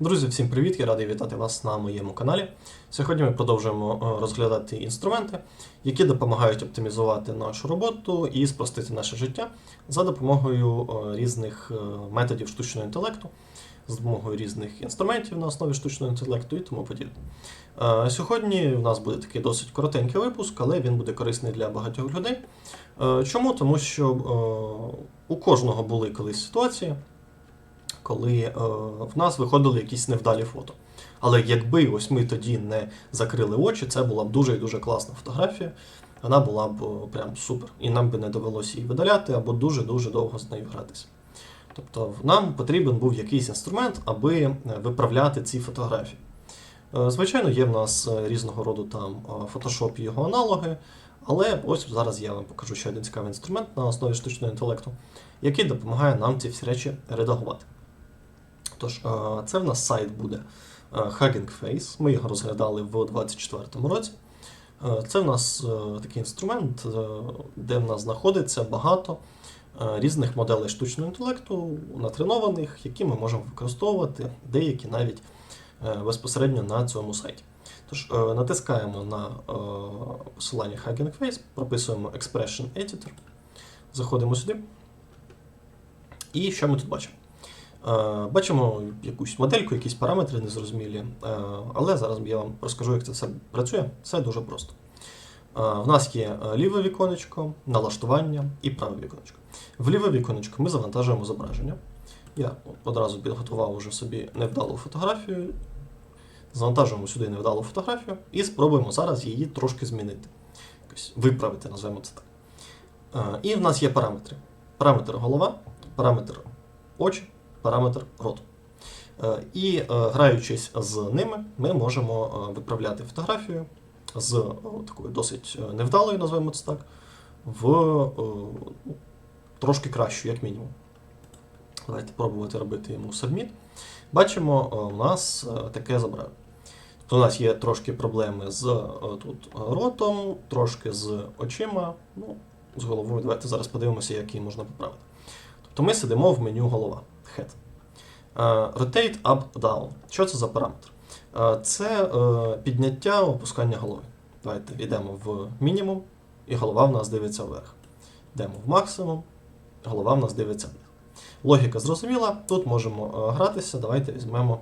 Друзі, всім привіт! Я радий вітати вас на моєму каналі. Сьогодні ми продовжуємо е, розглядати інструменти, які допомагають оптимізувати нашу роботу і спростити наше життя за допомогою е, різних е, методів штучного інтелекту, з допомогою різних інструментів на основі штучного інтелекту і тому подібне. Сьогодні у нас буде такий досить коротенький випуск, але він буде корисний для багатьох людей. Чому? Тому що у кожного були колись ситуації, коли е, в нас виходили якісь невдалі фото. Але якби ось ми тоді не закрили очі, це була б дуже і дуже класна фотографія. Вона була б прям супер. І нам би не довелося її видаляти або дуже-дуже довго з нею гратися. Тобто нам потрібен був якийсь інструмент, аби е, виправляти ці фотографії. Е, Звичайно, є в нас е, різного роду там е, Photoshop і його аналоги, але ось зараз я вам покажу ще один цікавий інструмент на основі штучного інтелекту, який допомагає нам ці всі речі редагувати. Тож, це в нас сайт буде Hugging Face. Ми його розглядали в 2024 році. Це в нас е, такий інструмент, е, де в нас знаходиться багато е, різних моделей штучного інтелекту, натренованих, які ми можемо використовувати, деякі навіть безпосередньо на цьому сайті. Тож натискаємо на посилання Hugging Face, прописуємо Expression Editor, заходимо сюди. І що ми тут бачимо? Е, Бачимо якусь модельку, якісь параметри незрозумілі, е, але зараз я вам розкажу, як це все працює. Це дуже просто. Е, В нас є ліве віконечко, налаштування і праве віконечко. В ліве віконечко ми завантажуємо зображення. Я одразу підготував уже собі невдалу фотографію. Завантажуємо сюди невдалу фотографію і спробуємо зараз її трошки змінити. Якось виправити, називаємо це так. І в нас є параметри. Параметр голова, параметр очі, параметр роту. Е, І е, граючись з ними, ми можемо е, виправляти фотографію з такою досить невдалою, називаємо це так, в трошки кращу, як мінімум. Давайте пробувати робити йому submit. Бачимо, у нас таке зображення. Тобто у нас є трошки проблеми з тут ротом, трошки з очима, ну, з головою. Давайте зараз подивимося, як її можна поправити. Тобто ми сидимо в меню голова. Head. Е, Rotate up down. Що це за параметр? Е, Це е, підняття опускання голови. Давайте йдемо в мінімум, і голова в нас дивиться вверх. Йдемо в максимум, голова в нас дивиться вниз. Логіка зрозуміла, тут можемо гратися. Давайте візьмемо.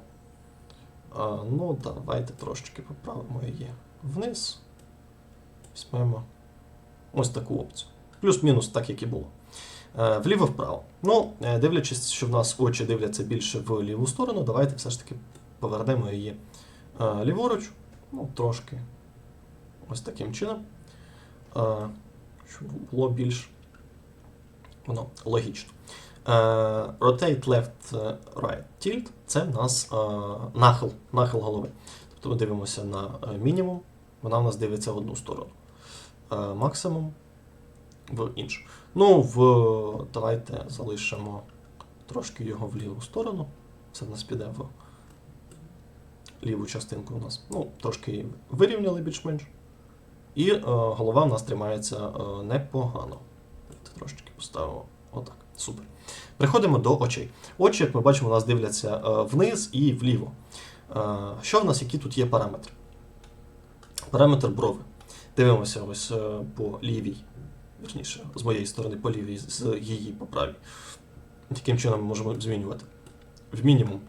Ну, давайте трошечки поправимо її вниз. Візьмемо ось таку опцію. Плюс-мінус, так як і було. Е, Вліво-вправо. Ну, е, дивлячись, що в нас очі дивляться більше в ліву сторону, давайте все ж таки повернемо її е, ліворуч. Ну, трошки ось таким чином. Щоб було більш воно логічно. Rotate left right tilt це в нас нахил, нахил голови. Тобто ми дивимося на мінімум, вона в нас дивиться в одну сторону. Максимум в іншу. Ну, в, давайте залишимо трошки його в ліву сторону. Це в нас піде в ліву частинку у нас. Ну, трошки вирівняли більш-менш. І е, голова в нас тримається е, непогано. Трошечки поставимо отак. Супер. Приходимо до очей. Очі, як ми бачимо, у нас дивляться е, вниз і вліво. Е, що в нас, які тут є параметри? Параметр брови. Дивимося ось е, по лівій верніше, з моєї сторони по лівій, з її по правій. Таким чином ми можемо змінювати. В мінімум.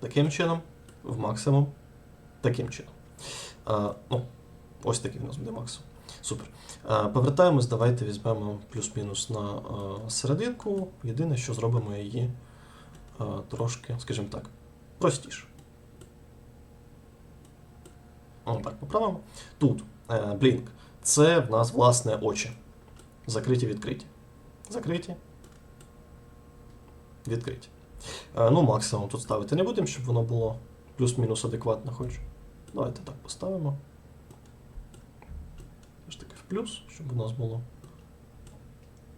Таким чином, в максимум. Таким чином. А, ну, ось такий у нас буде максимум. Супер. А, повертаємось, давайте візьмемо плюс-мінус на а, серединку. Єдине, що зробимо її а, трошки, скажімо так, простіше. О, так, поправимо. Тут е, Blink. Це в нас власне очі. Закриті, відкриті. Закриті. Відкриті. Е, ну, максимум тут ставити не будемо, щоб воно було плюс-мінус адекватно хоч. Давайте так поставимо. Все ж таки в плюс, щоб у нас було.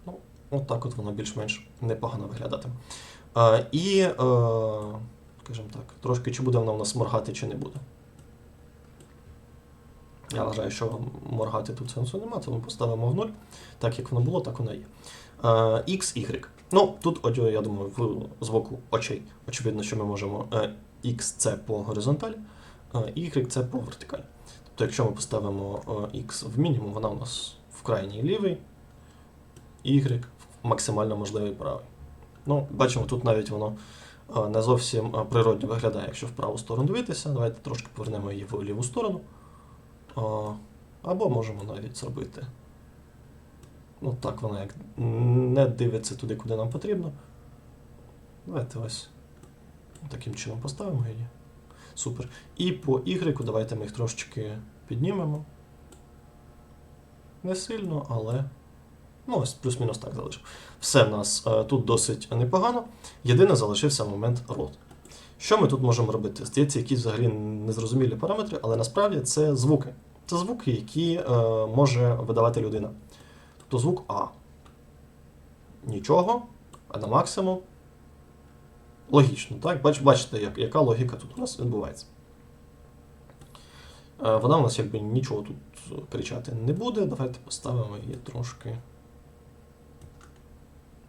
Ну, от так от воно більш-менш непогано виглядатиме. Е, і, е, скажімо так, трошки чи буде вона у нас моргати, чи не буде. Я вважаю, що моргати тут сенсу немає, тому поставимо в 0. Так як воно було, так воно є. Е, X, Y. Ну, тут, я думаю, в звуку очей. Очевидно, що ми можемо е, X це по горизонталі, е, Y це по вертикалі. Тобто, якщо ми поставимо е, X в мінімум, вона у нас в крайній лівий, Y в максимально можливий правий. Ну, бачимо, тут навіть воно е, не зовсім е, природньо виглядає, якщо в праву сторону дивитися. Давайте трошки повернемо її в ліву сторону. Або можемо навіть зробити. Ну так, вона як не дивиться туди, куди нам потрібно. Давайте ось таким чином поставимо її. Супер. І по Y давайте ми їх трошечки піднімемо. Не сильно, але. Ну, ось плюс-мінус так залишив. Все в нас е, тут досить непогано. Єдине залишився момент рот. Що ми тут можемо робити? Здається, якісь взагалі незрозумілі параметри, але насправді це звуки. Це звуки, які е, може видавати людина. Тобто звук А. Нічого, а на максимум. Логічно, так? Бач, бачите, як, яка логіка тут у нас відбувається. Е, Вона у нас якби нічого тут кричати не буде. Давайте поставимо її трошки.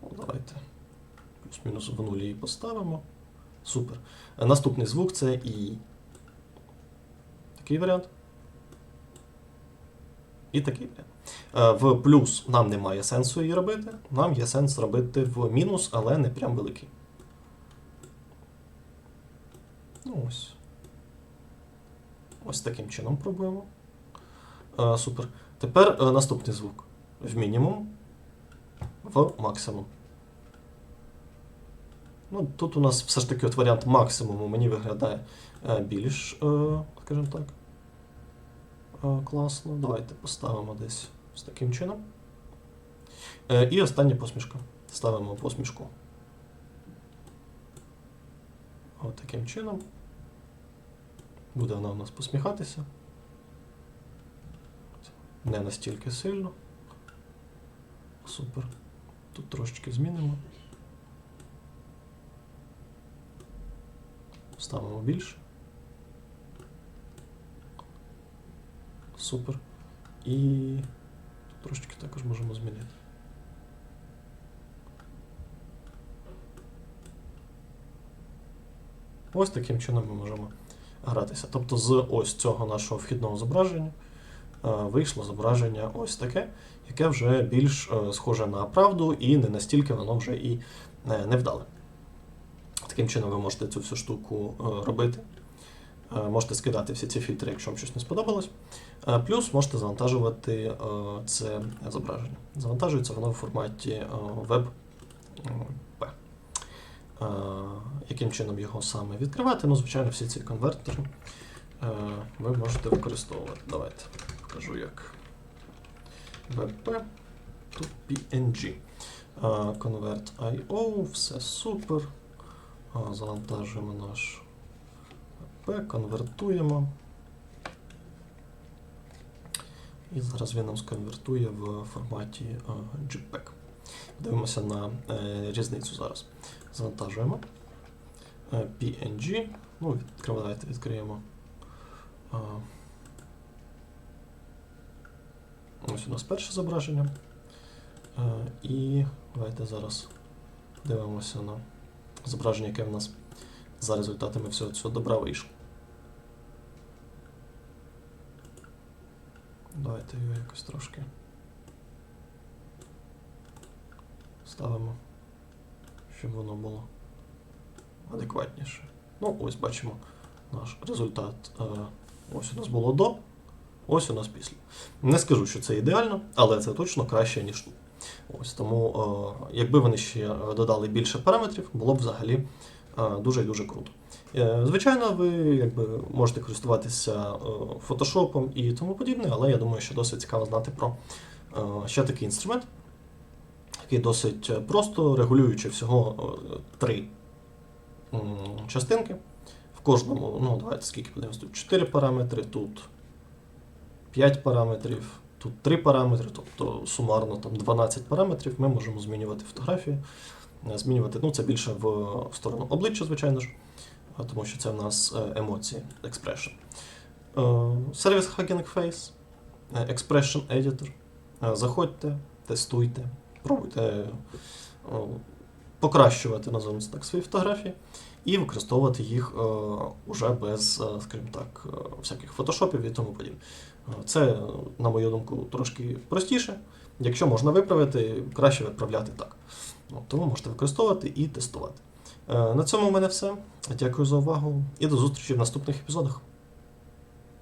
О, давайте. Плюс-мінус в нулі її поставимо. Супер. Наступний звук це І. Такий варіант. І такий варіант. Е, В плюс нам немає сенсу її робити. Нам є сенс робити в мінус, але не прям великий. Ну ось. Ось таким чином пробуємо. Е, супер. Тепер е, наступний звук. В мінімум. В максимум. Ну, тут у нас все ж таки от варіант максимуму мені виглядає е, більш, е, скажімо так, е, класно. Давайте поставимо десь з таким чином. І остання посмішка. Ставимо посмішку. От таким чином. Буде вона у нас посміхатися. Не настільки сильно. Супер. Тут трошечки змінимо. Ставимо більше. Супер. І трошечки також можемо змінити. Ось таким чином ми можемо гратися. Тобто з ось цього нашого вхідного зображення е, вийшло зображення ось таке, яке вже більш е, схоже на правду і не настільки воно вже і е, невдале. Таким чином ви можете цю всю штуку е, робити. Е, Можете скидати всі ці фільтри, якщо вам щось не сподобалось. Е, Плюс можете завантажувати це зображення. Завантажується воно в форматі WebP. Яким чином його саме відкривати? Ну, звичайно, всі ці конвертери ви можете використовувати. Давайте покажу як WebP to PNG. Convert.io, все супер. Завантажуємо наш WebP, конвертуємо. І зараз він нам сконвертує в форматі JPEG. Дивимося на е, різницю зараз. Завантажуємо. Е, PNG. Ну, давайте відкриємо. Ось у нас перше зображення. Е, І давайте зараз дивимося на зображення, яке в нас за результатами всього цього добра вийшло. Давайте його якось трошки ставимо, щоб воно було адекватніше. Ну, ось бачимо наш результат. Е, Ось у нас було до, ось у нас після. Не скажу, що це ідеально, але це точно краще, ніж тут. Ось тому, е, якби вони ще е, додали більше параметрів, було б взагалі е, дуже і дуже круто. Звичайно, ви якби можете користуватися фотошопом і тому подібне, але я думаю, що досить цікаво знати про ще такий інструмент, який досить просто регулюючи всього три частинки. В кожному, ну давайте скільки подивимось, тут 4 параметри, тут 5 параметрів, тут 3 параметри, тобто сумарно там 12 параметрів. Ми можемо змінювати фотографії, е, змінювати, ну це більше в сторону обличчя, звичайно ж, е, тому що це в нас е, емоції, expression. Сервіс Hugging Face Expression Editor. Заходьте, тестуйте, пробуйте покращувати, називаємо так, свої фотографії і використовувати їх е, уже без, е, скажімо так, е, всяких фотошопів і тому подібне. Це, на мою думку, трошки простіше. Якщо можна виправити, краще виправляти так. Тому можете використовувати і тестувати. На цьому в мене все. Дякую за увагу і до зустрічі в наступних епізодах.